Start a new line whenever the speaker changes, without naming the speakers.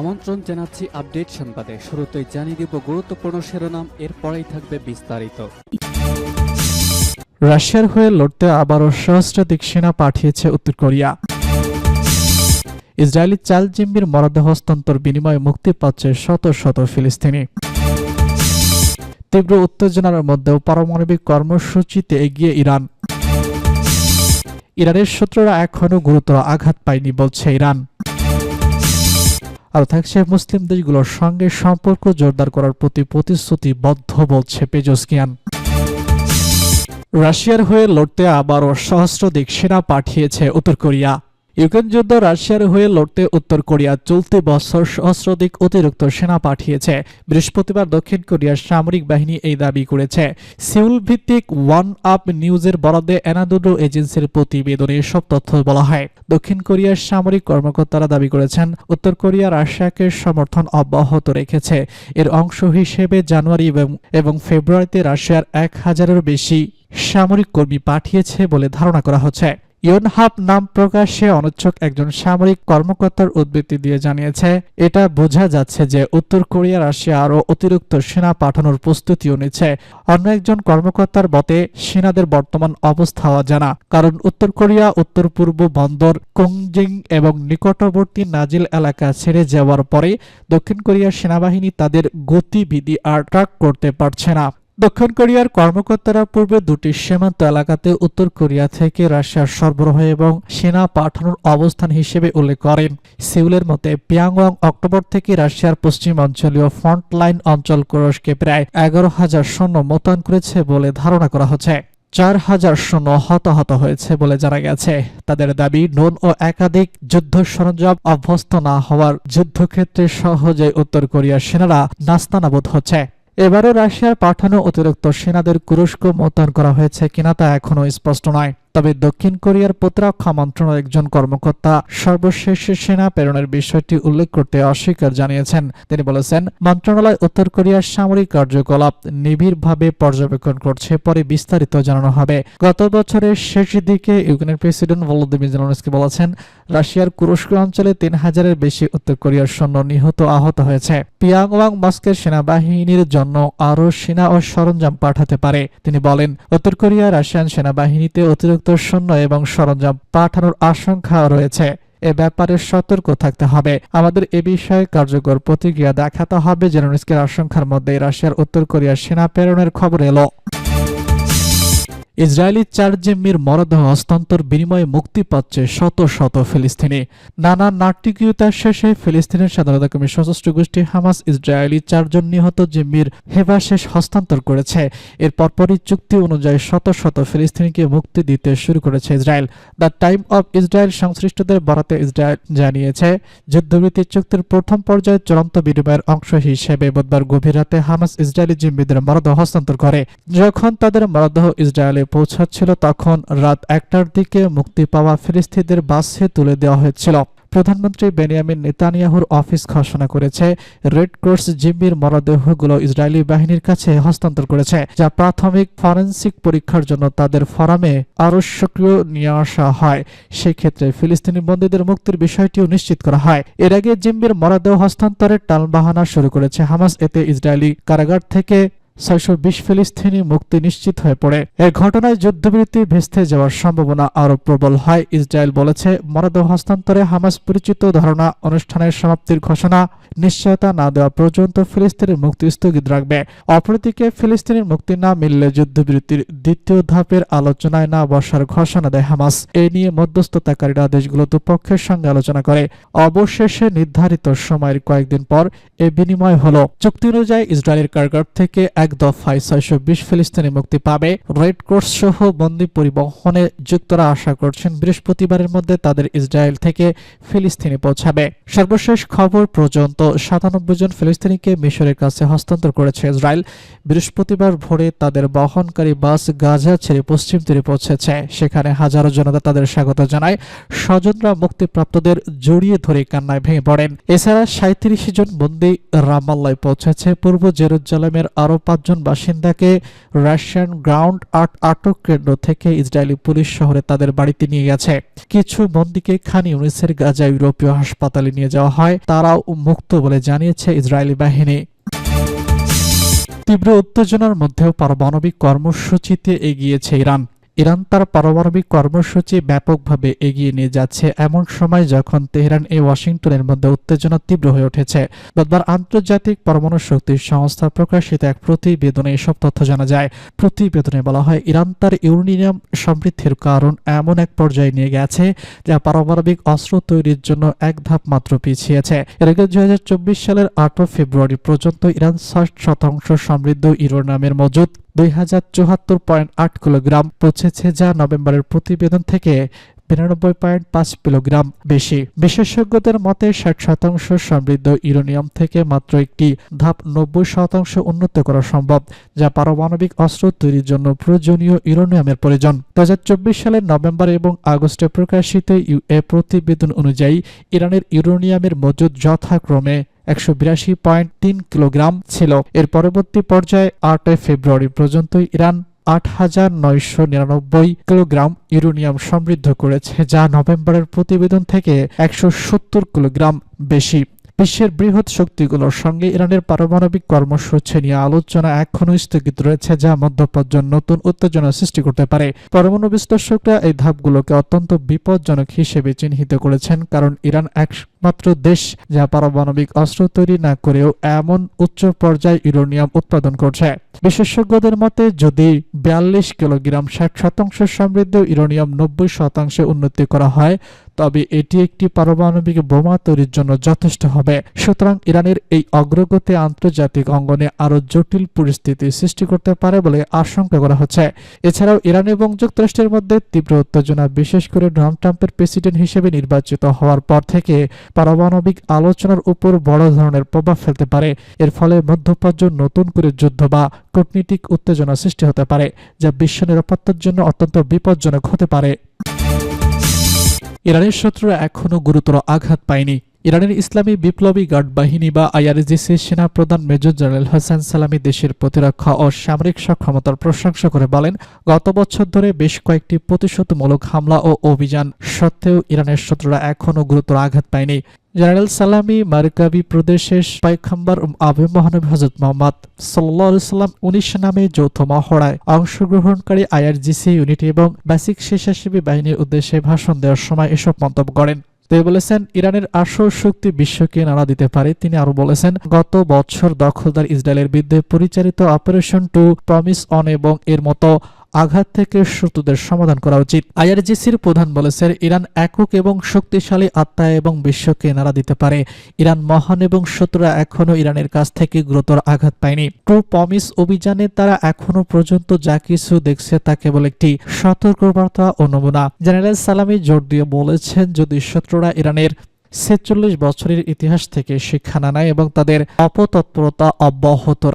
আমন্ত্রণ জানাচ্ছি আপডেট সংবাদে শুরুতেই জানিয়ে দিব গুরুত্বপূর্ণ শিরোনাম এরপরেই থাকবে বিস্তারিত
রাশিয়ার হয়ে লড়তে আবারও সহস্রাধিক সেনা পাঠিয়েছে উত্তর কোরিয়া ইসরায়েলি চাল জিম্বির মরদেহ হস্তান্তর বিনিময়ে মুক্তি পাচ্ছে শত শত ফিলিস্তিনি তীব্র উত্তেজনার মধ্যেও পারমাণবিক কর্মসূচিতে এগিয়ে ইরান ইরানের শত্রুরা এখনও গুরুতর আঘাত পায়নি বলছে ইরান আর থাকছে মুসলিম দেশগুলোর সঙ্গে সম্পর্ক জোরদার করার প্রতি প্রতিশ্রুতিবদ্ধ বলছে পেজস্কিয়ান রাশিয়ার হয়ে লড়তে আবারও সহস্রদিক সেনা পাঠিয়েছে উত্তর কোরিয়া ইউক্রেন যুদ্ধ রাশিয়ার হয়ে লড়তে উত্তর কোরিয়া চলতি বছর সহস্রাধিক অতিরিক্ত সেনা পাঠিয়েছে বৃহস্পতিবার দক্ষিণ কোরিয়ার সামরিক বাহিনী এই দাবি করেছে সিউল ভিত্তিক ওয়ান আপ নিউজের বরাদ্দে এনাদুডো এজেন্সির প্রতিবেদনে সব তথ্য বলা হয় দক্ষিণ কোরিয়ার সামরিক কর্মকর্তারা দাবি করেছেন উত্তর কোরিয়া রাশিয়াকে সমর্থন অব্যাহত রেখেছে এর অংশ হিসেবে জানুয়ারি এবং ফেব্রুয়ারিতে রাশিয়ার এক হাজারেরও বেশি সামরিক কর্মী পাঠিয়েছে বলে ধারণা করা হচ্ছে ইয়নহাব নাম প্রকাশে অনিচ্ছুক একজন সামরিক কর্মকর্তার উদ্বৃত্তি দিয়ে জানিয়েছে এটা বোঝা যাচ্ছে যে উত্তর কোরিয়া রাশিয়া আরও অতিরিক্ত সেনা পাঠানোর প্রস্তুতিও নিচ্ছে অন্য একজন কর্মকর্তার মতে সেনাদের বর্তমান অবস্থা জানা কারণ উত্তর কোরিয়া উত্তর পূর্ব বন্দর কোংজিং এবং নিকটবর্তী নাজিল এলাকা ছেড়ে যাওয়ার পরে দক্ষিণ কোরিয়ার সেনাবাহিনী তাদের গতিবিধি আর ট্রাক করতে পারছে না দক্ষিণ কোরিয়ার কর্মকর্তারা পূর্বে দুটি সীমান্ত এলাকাতে উত্তর কোরিয়া থেকে রাশিয়ার সরবরাহ এবং সেনা পাঠানোর অবস্থান হিসেবে উল্লেখ করেন সিউলের মতে পিয়াংওয়াং অক্টোবর থেকে রাশিয়ার পশ্চিমাঞ্চলীয় ফ্রন্টলাইন অঞ্চল কুরস্কে প্রায় এগারো হাজার সৈন্য মোতায়েন করেছে বলে ধারণা করা হচ্ছে চার হাজার সৈন্য হতাহত হয়েছে বলে জানা গেছে তাদের দাবি নন ও একাধিক যুদ্ধ সরঞ্জাম অভ্যস্ত না হওয়ার যুদ্ধক্ষেত্রে সহজে উত্তর কোরিয়ার সেনারা নাস্তানাবোধ হচ্ছে এবারও রাশিয়ার পাঠানো অতিরিক্ত সেনাদের কুরস্ক মোতায়েন করা হয়েছে কিনা তা এখনও স্পষ্ট নয় তবে দক্ষিণ কোরিয়ার প্রতিরক্ষা মন্ত্রণালয়ের একজন কর্মকর্তা সর্বশেষ সেনা প্রেরণের বিষয়টি উল্লেখ করতে অস্বীকার জানিয়েছেন তিনি বলেছেন মন্ত্রণালয় উত্তর কোরিয়ার সামরিক কার্যকলাপ নিবিড়ভাবে পর্যবেক্ষণ করছে পরে বিস্তারিত জানানো হবে গত বছরের শেষ দিকে ইউক্রেনের প্রেসিডেন্ট ভলোদিমির জেলনস্কি বলেছেন রাশিয়ার কুরস্ক অঞ্চলে তিন হাজারের বেশি উত্তর কোরিয়ার সৈন্য নিহত আহত হয়েছে পিয়াংওয়াং মস্কের সেনাবাহিনীর জন্য আরও সেনা ও সরঞ্জাম পাঠাতে পারে তিনি বলেন উত্তর কোরিয়া রাশিয়ান সেনাবাহিনীতে অতিরিক্ত অতিরিক্ত সৈন্য এবং সরঞ্জাম পাঠানোর আশঙ্কা রয়েছে এ ব্যাপারে সতর্ক থাকতে হবে আমাদের এ বিষয়ে কার্যকর প্রতিক্রিয়া দেখাতে হবে জেরোনিস্কের আশঙ্কার মধ্যে রাশিয়ার উত্তর কোরিয়ার সেনা প্রেরণের খবর এলো ইসরায়েলি চার জিম্মির মরদেহ হস্তান্তর বিনিময়ে মুক্তি পাচ্ছে শত শত ফিলিস্তিনি নানা নাটকীয়তার শেষে ফিলিস্তিনের স্বাধীনতা কর্মী সশস্ত্র গোষ্ঠী হামাস ইসরায়েলি চারজন নিহত জিম্মির হেবা শেষ হস্তান্তর করেছে এর পরপরই চুক্তি অনুযায়ী শত শত ফিলিস্তিনিকে মুক্তি দিতে শুরু করেছে Israel the time of Israel সংশ্লিষ্টদের বরাতে ইসরায়েল জানিয়েছে যুদ্ধবৃত্তি চুক্তির প্রথম পর্যায়ে চূড়ান্ত বিনিময়ের অংশ হিসেবে বুধবার গভীর রাতে হামাস ইসরায়েলি জিম্মিদের মরদেহ হস্তান্তর করে যখন তাদের মরদেহ ইসরায়েলে পৌঁছাচ্ছিল তখন রাত একটার দিকে মুক্তি পাওয়া ফিরিস্তিদের বাসে তুলে দেওয়া হয়েছিল প্রধানমন্ত্রী বেনিয়ামিন নেতানিয়াহুর অফিস ঘোষণা করেছে রেড ক্রস জিম্মির মরদেহগুলো ইসরায়েলি বাহিনীর কাছে হস্তান্তর করেছে যা প্রাথমিক ফরেন্সিক পরীক্ষার জন্য তাদের ফরামে আরও সক্রিয় নিয়ে আসা হয় সেক্ষেত্রে ফিলিস্তিনি বন্দীদের মুক্তির বিষয়টিও নিশ্চিত করা হয় এর আগে জিম্মির মরদেহ হস্তান্তরের টালবাহানা শুরু করেছে হামাস এতে ইসরায়েলি কারাগার থেকে ছয়শো বিশ ফিলিস্তিনি মুক্তি নিশ্চিত হয়ে পড়ে এ ঘটনায় যুদ্ধবিরতি ভেস্তে যাওয়ার সম্ভাবনা আরও প্রবল হয় ইসরায়েল বলেছে মরদেহ হস্তান্তরে হামাস পরিচিত ধারণা অনুষ্ঠানের সমাপ্তির ঘোষণা নিশ্চয়তা না দেওয়া পর্যন্ত ফিলিস্তিনের মুক্তি স্থগিত রাখবে অপরদিকে ফিলিস্তিনের মুক্তি না মিললে যুদ্ধবিরতির দ্বিতীয় ধাপের আলোচনায় না বসার ঘোষণা দেয় হামাস এ নিয়ে মধ্যস্থতাকারীরা দেশগুলো দুপক্ষের সঙ্গে আলোচনা করে অবশেষে নির্ধারিত সময়ের কয়েকদিন পর এ বিনিময় হল চুক্তি অনুযায়ী ইসরায়েলের কারগার থেকে এক এক দফায় ছয়শো বিশ ফিলিস্তিনি মুক্তি পাবে রেড ক্রস সহ বন্দী পরিবহনে যুক্তরা আশা করছেন বৃহস্পতিবারের মধ্যে তাদের ইসরায়েল থেকে ফিলিস্তিনি পৌঁছাবে সর্বশেষ খবর পর্যন্ত সাতানব্বই জন ফিলিস্তিনিকে মিশরের কাছে হস্তান্তর করেছে ইসরায়েল বৃহস্পতিবার ভোরে তাদের বহনকারী বাস গাজা ছেড়ে পশ্চিম তীরে পৌঁছেছে সেখানে হাজারো জনতা তাদের স্বাগত জানায় স্বজনরা মুক্তিপ্রাপ্তদের জড়িয়ে ধরে কান্নায় ভেঙে পড়েন এছাড়া সাঁত্রিশ জন বন্দী রামাল্লায় পৌঁছেছে পূর্ব জেরুজালেমের আরো পাঁচজন বাসিন্দাকে রাশিয়ান গ্রাউন্ড আর্ট আটক কেন্দ্র থেকে ইসরায়েলি পুলিশ শহরে তাদের বাড়িতে নিয়ে গেছে কিছু বন্দীকে খান ইউনিসের গাজা ইউরোপীয় হাসপাতালে নিয়ে যাওয়া হয় তারাও মুক্ত বলে জানিয়েছে ইসরায়েলি বাহিনী তীব্র উত্তেজনার মধ্যেও পারমাণবিক কর্মসূচিতে এগিয়েছে ইরান ইরান তার পারমাণবিক কর্মসূচি ব্যাপকভাবে এগিয়ে নিয়ে যাচ্ছে এমন সময় যখন তেহরান এ ওয়াশিংটনের মধ্যে উত্তেজনা তীব্র হয়ে উঠেছে বুধবার আন্তর্জাতিক পরমাণু শক্তি সংস্থা প্রকাশিত এক প্রতিবেদনে এসব তথ্য জানা যায় প্রতিবেদনে বলা হয় ইরান তার ইউরেনিয়াম সমৃদ্ধির কারণ এমন এক পর্যায়ে নিয়ে গেছে যা পারমাণবিক অস্ত্র তৈরির জন্য এক ধাপ মাত্র পিছিয়েছে এর আগে দুই সালের আট ফেব্রুয়ারি পর্যন্ত ইরান ষাট শতাংশ সমৃদ্ধ ইউরেনিয়ামের মজুদ দুই হাজার চুয়াত্তর পয়েন্ট কিলোগ্রাম পৌঁছেছে যা নভেম্বরের প্রতিবেদন থেকে বিরানব্বই পয়েন্ট পাঁচ কিলোগ্রাম বেশি বিশেষজ্ঞদের মতে ষাট শতাংশ সমৃদ্ধ ইউরেনিয়াম থেকে মাত্র একটি ধাপ নব্বই শতাংশ উন্নত করা সম্ভব যা পারমাণবিক অস্ত্র তৈরির জন্য প্রয়োজনীয় ইউরোনিয়ামের প্রয়োজন দু সালের নভেম্বর এবং আগস্টে প্রকাশিত ইউএ প্রতিবেদন অনুযায়ী ইরানের ইউরোনিয়ামের মজুদ যথাক্রমে একশো বিরাশি পয়েন্ট তিন কিলোগ্রাম ছিল এর পরবর্তী পর্যায়ে আটই ফেব্রুয়ারি পর্যন্ত ইরান আট হাজার নয়শো নিরানব্বই কিলোগ্রাম ইউরোনিয়াম সমৃদ্ধ করেছে যা নভেম্বরের প্রতিবেদন থেকে একশো সত্তর কিলোগ্রাম বেশি বিশ্বের বৃহৎ শক্তিগুলোর সঙ্গে ইরানের পারমাণবিক কর্মসূচি নিয়ে আলোচনা এখনও স্থগিত রয়েছে যা মধ্যপ্রাচ্য নতুন উত্তেজনা সৃষ্টি করতে পারে পরমাণু বিশ্লেষকরা এই ধাপগুলোকে অত্যন্ত বিপজ্জনক হিসেবে চিহ্নিত করেছেন কারণ ইরান একমাত্র দেশ যা পারমাণবিক অস্ত্র তৈরি না করেও এমন উচ্চ পর্যায়ে ইউরোনিয়াম উৎপাদন করছে বিশেষজ্ঞদের মতে যদি বিয়াল্লিশ কিলোগ্রাম ষাট শতাংশ সমৃদ্ধ ইউরোনিয়াম নব্বই শতাংশে উন্নতি করা হয় তবে এটি একটি পারমাণবিক বোমা তৈরির জন্য যথেষ্ট হবে সুতরাং ইরানের এই অগ্রগতি আন্তর্জাতিক অঙ্গনে আরো জটিল পরিস্থিতি সৃষ্টি করতে পারে বলে আশঙ্কা করা হচ্ছে এছাড়াও ইরান এবং যুক্তরাষ্ট্রের মধ্যে তীব্র উত্তেজনা বিশেষ করে ডোনাল্ড ট্রাম্পের প্রেসিডেন্ট হিসেবে নির্বাচিত হওয়ার পর থেকে পারমাণবিক আলোচনার উপর বড় ধরনের প্রভাব ফেলতে পারে এর ফলে মধ্যপ্রাচ্য নতুন করে যুদ্ধ বা কূটনীতিক উত্তেজনা সৃষ্টি হতে পারে যা বিশ্ব নিরাপত্তার জন্য অত্যন্ত বিপজ্জনক হতে পারে ইরানের শত্রুরা এখনও গুরুতর আঘাত পায়নি ইরানের ইসলামী বিপ্লবী গার্ড বাহিনী বা আইআরজিসির সেনাপ্রধান মেজর জেনারেল হাসান সালামি দেশের প্রতিরক্ষা ও সামরিক সক্ষমতার প্রশংসা করে বলেন গত বছর ধরে বেশ কয়েকটি প্রতিশোধমূলক হামলা ও অভিযান সত্ত্বেও ইরানের শত্রুরা এখনও গুরুতর আঘাত পায়নি জেনারেল সালামি মারকাবি প্রদেশের পাইখাম্বার আবে মহানবী হজরত মোহাম্মদ সাল্লা সাল্লাম উনিশ নামে যৌথ মহড়ায় অংশগ্রহণকারী আইআরজিসি ইউনিট এবং বেসিক স্বেচ্ছাসেবী বাহিনীর উদ্দেশ্যে ভাষণ দেওয়ার সময় এসব মন্তব্য করেন তিনি বলেছেন ইরানের আসল শক্তি বিশ্বকে নাড়া দিতে পারে তিনি আরো বলেছেন গত বছর দখলদার ইসরায়েলের বিরুদ্ধে পরিচালিত অপারেশন টু প্রমিস অন এবং এর মতো আঘাত থেকে শত্রুদের সমাধান করা উচিত আইআরজিসির প্রধান বলেছেন ইরান একক এবং শক্তিশালী আত্মা এবং বিশ্বকে নাড়া দিতে পারে ইরান মহান এবং শত্রুরা এখনও ইরানের কাছ থেকে গুরুতর আঘাত পায়নি ট্রু পমিস অভিযানে তারা এখনো পর্যন্ত যা কিছু দেখছে তা কেবল একটি সতর্কবার্তা ও নমুনা জেনারেল সালামি জোর দিয়ে বলেছেন যদি শত্রুরা ইরানের ছেচল্লিশ বছরের ইতিহাস থেকে শিক্ষা না নেয় এবং তাদের অপতৎপরতা অব্যাহত